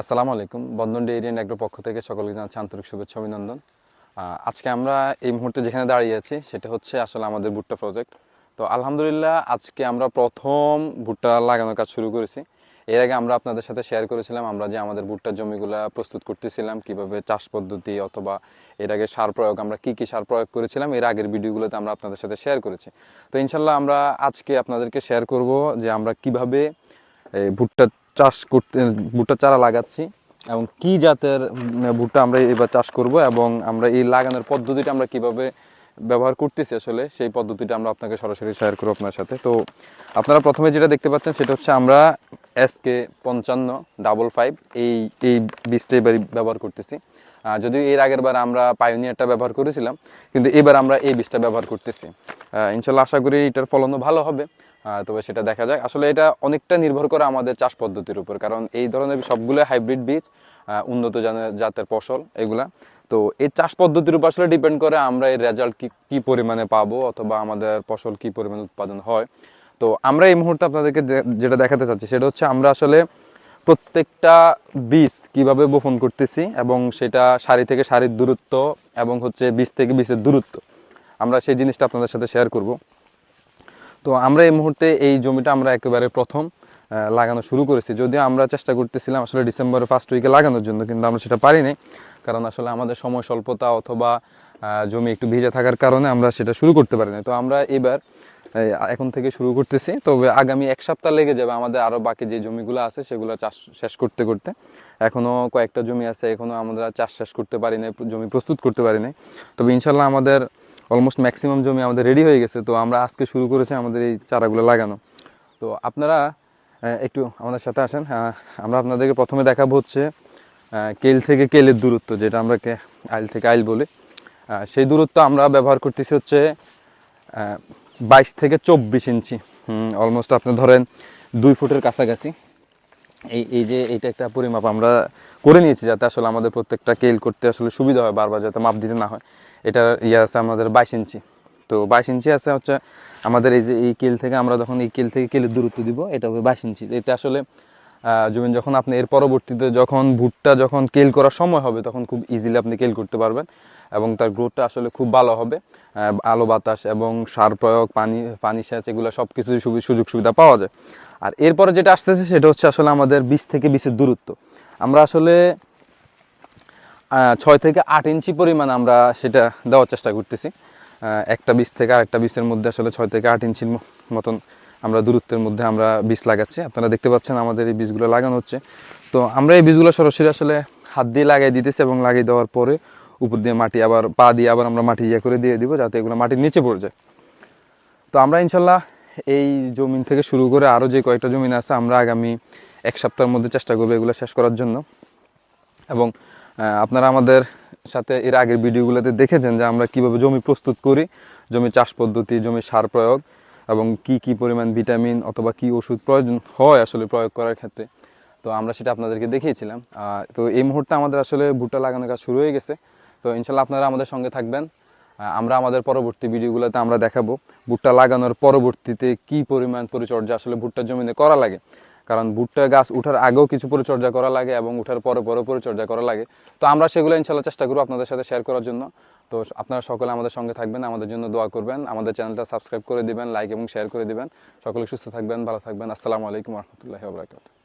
আসসালামু আলাইকুম। বন্ধন dairy and agro পক্ষ থেকে সকলকে জানাচ্ছি আন্তরিক শুভেচ্ছা অভিনন্দন। আজকে আমরা এই মুহূর্তে যেখানে দাঁড়িয়ে আছি, সেটা হচ্ছে আসলে আমাদের ভুট্টা প্রজেক্ট তো আলহামদুলিল্লাহ, আজকে আমরা প্রথম ভুট্টা লাগানোর কাজ শুরু করেছি। এর আগে আমরা আপনাদের সাথে শেয়ার করেছিলাম, আমরা যে আমাদের ভুট্টার জমিগুলো প্রস্তুত করতেছিলাম, কীভাবে চাষ পদ্ধতি অথবা এর আগে সার প্রয়োগ, আমরা কি কি সার প্রয়োগ করেছিলাম, এর আগের ভিডিওগুলোতে আমরা আপনাদের সাথে শেয়ার করেছি। তো ইনশাল্লাহ আমরা আজকে আপনাদেরকে শেয়ার করব যে আমরা কীভাবে এই ভুট্টা চাষ করতে, ভুট্টা চারা লাগাচ্ছি এবং কি জাতের ভুট্টা আমরা এবার চাষ করব এবং আমরা এই লাগানোর পদ্ধতিটা আমরা কীভাবে ব্যবহার করতেছি আসলে, সেই পদ্ধতিটা আমরা আপনাকে সরাসরি শেয়ার করব আপনার সাথে। তো আপনারা প্রথমে যেটা দেখতে পাচ্ছেন সেটা হচ্ছে আমরা এস কে পঞ্চান্ন ডাবল ফাইভ এই এই বীজটা এবার ব্যবহার করতেছি। যদিও এর আগের বার আমরা পায়োনিয়ারটা ব্যবহার করেছিলাম, কিন্তু এবার আমরা এই বীজটা ব্যবহার করতেছি। ইনশাল্লাহ আশা করি এটার ফলনও ভালো হবে। তবে সেটা দেখা যাক। আসলে এটা অনেকটা নির্ভর করে আমাদের চাষ পদ্ধতির উপর, কারণ এই ধরনের সবগুলো হাইব্রিড বীজ উন্নত জাতের ফসল এগুলা। তো এই চাষ পদ্ধতির উপর আসলে ডিপেন্ড করে আমরা এই রেজাল্ট কি কি পরিমাণে পাবো অথবা আমাদের ফসল কি পরিমাণে উৎপাদন হয়। তো আমরা এই মুহূর্তে আপনাদেরকে যেটা দেখাতে চাচ্ছি, সেটা হচ্ছে আমরা আসলে প্রত্যেকটা বীজ কীভাবে বপন করতেছি এবং সেটা সারি থেকে সারির দূরত্ব এবং হচ্ছে বীজ থেকে বীজের দূরত্ব। আমরা সেই জিনিসটা আপনাদের সাথে শেয়ার করব। তো আমরা এই মুহূর্তে এই জমিটা আমরা একেবারে প্রথম লাগানো শুরু করেছি। যদিও আমরা চেষ্টা করতেছিলাম আসলে ডিসেম্বরের ফার্স্ট উইকে লাগানোর জন্য, কিন্তু আমরা সেটা পারিনি। কারণ আসলে আমাদের সময় স্বল্পতা অথবা জমি একটু ভিজে থাকার কারণে আমরা সেটা শুরু করতে পারিনি। তো আমরা এবার এখন থেকে শুরু করতেছি। তবে আগামী এক সপ্তাহ লেগে যাবে আমাদের আরও বাকি যে জমিগুলো আছে, সেগুলো চাষ শেষ করতে করতে। এখনও কয়েকটা জমি আছে, এখনও আমরা চাষ শেষ করতে পারি নাই, জমি প্রস্তুত করতে পারি নাই। তবে ইনশাল্লাহ আমাদের অলমোস্ট ম্যাক্সিমাম জমি আমাদের রেডি হয়ে গেছে। তো আমরা আজকে শুরু করেছি আমাদের এই চারাগুলো লাগানো। তো আপনারা একটু আমাদের সাথে আসেন। আমরা আপনাদেরকে প্রথমে দেখাবো হচ্ছে কেল থেকে কেলের দূরত্ব, যেটা আমরা আইল থেকে আইল বলি। সেই দূরত্ব আমরা ব্যবহার করতেছি হচ্ছে বাইশ থেকে চব্বিশ ইঞ্চি। অলমোস্ট আপনি ধরেন দুই ফুটের কাছাকাছি। এই এই যে এইটা একটা পরিমাপ আমরা করে নিয়েছি যাতে আসলে আমাদের প্রত্যেকটা কেল করতে আসলে সুবিধা হয় বারবার যাতে মাপ দিতে না হয়। এটা ইয়ে আছে আমাদের বাইশ ইঞ্চি। তো বাইশ ইঞ্চি আছে হচ্ছে আমাদের এই যে এই কেল থেকে আমরা যখন এই কেল থেকে কেলের দূরত্ব দিব, এটা হবে বাইশ ইঞ্চি। এটা আসলে জমিন যখন আপনি এর পরবর্তীতে যখন ভুট্টা যখন কেল করার সময় হবে, তখন খুব ইজিলি আপনি কেল করতে পারবেন এবং তার গ্রোথটা আসলে খুব ভালো হবে। আলো, বাতাস এবং সার প্রয়োগ, পানি পানি সেচ, এগুলো সব কিছু সুযোগ সুবিধা পাওয়া যায়। আর এরপরে যেটা আসতেছে, সেটা হচ্ছে আসলে আমাদের বীজ থেকে বীজের দূরত্ব। আমরা আসলে ছয় থেকে আট ইঞ্চি পরিমাণ আমরা সেটা দেওয়ার চেষ্টা করতেছি। একটা বীজ থেকে আরেকটা বীজের মধ্যে আসলে ছয় থেকে আট ইঞ্চির মতন আমরা দূরত্বের মধ্যে আমরা বীজ লাগাচ্ছি। আপনারা দেখতে পাচ্ছেন আমাদের এই বীজগুলো লাগানো হচ্ছে। তো আমরা এই বীজগুলো সরাসরি আসলে হাত দিয়ে লাগিয়ে দিতেছি এবং লাগিয়ে দেওয়ার পরে উপর দিয়ে মাটি আবার, পা দিয়ে আবার আমরা মাটি ইয়ে করে দিয়ে দিব যাতে এগুলো মাটির নিচে পড়ে যায়। তো আমরা ইনশাল্লাহ এই জমিন থেকে শুরু করে আরও যে কয়েকটা জমিন আছে, আমরা আগামী এক সপ্তাহের মধ্যে চেষ্টা করব এগুলো শেষ করার জন্য। এবং আপনারা আমাদের সাথে এর আগের ভিডিওগুলোতে দেখেছেন যে আমরা কীভাবে জমি প্রস্তুত করি, জমি চাষ পদ্ধতি, জমি সার প্রয়োগ এবং কি কি পরিমাণ ভিটামিন অথবা কি ওষুধ প্রয়োজন হয় আসলে প্রয়োগ করার ক্ষেত্রে। তো আমরা সেটা আপনাদেরকে দেখিয়েছিলাম। তো এই মুহূর্তে আমাদের আসলে ভুট্টা লাগানোর কাজ শুরু হয়ে গেছে। তো ইনশাল্লাহ আপনারা আমাদের সঙ্গে থাকবেন। আমরা আমাদের পরবর্তী ভিডিওগুলোতে আমরা দেখাবো ভুট্টা লাগানোর পরবর্তীতে কি পরিমাণ পরিচর্যা আসলে ভুট্টার জমিতে করা লাগে। কারণ ভুট্টা গাছ উঠার আগেও কিছু পরিচর্যা করা লাগে এবং উঠার পরে পরে পরিচর্যা করা লাগে। তো আমরা সেগুলো ইনশাল্লাহ চেষ্টা করব আপনাদের সাথে শেয়ার করার জন্য। তো আপনারা সকলে আমাদের সঙ্গে থাকবেন, আমাদের জন্য দোয়া করবেন। আমাদের চ্যানেলটা সাবস্ক্রাইব করে দিবেন লাইক এবং শেয়ার করে দিবেন। সকলে সুস্থ থাকবেন, ভালো থাকবেন। আসসালামু আলাইকুম রহমতুল্লাহ ওবরাকাতুহ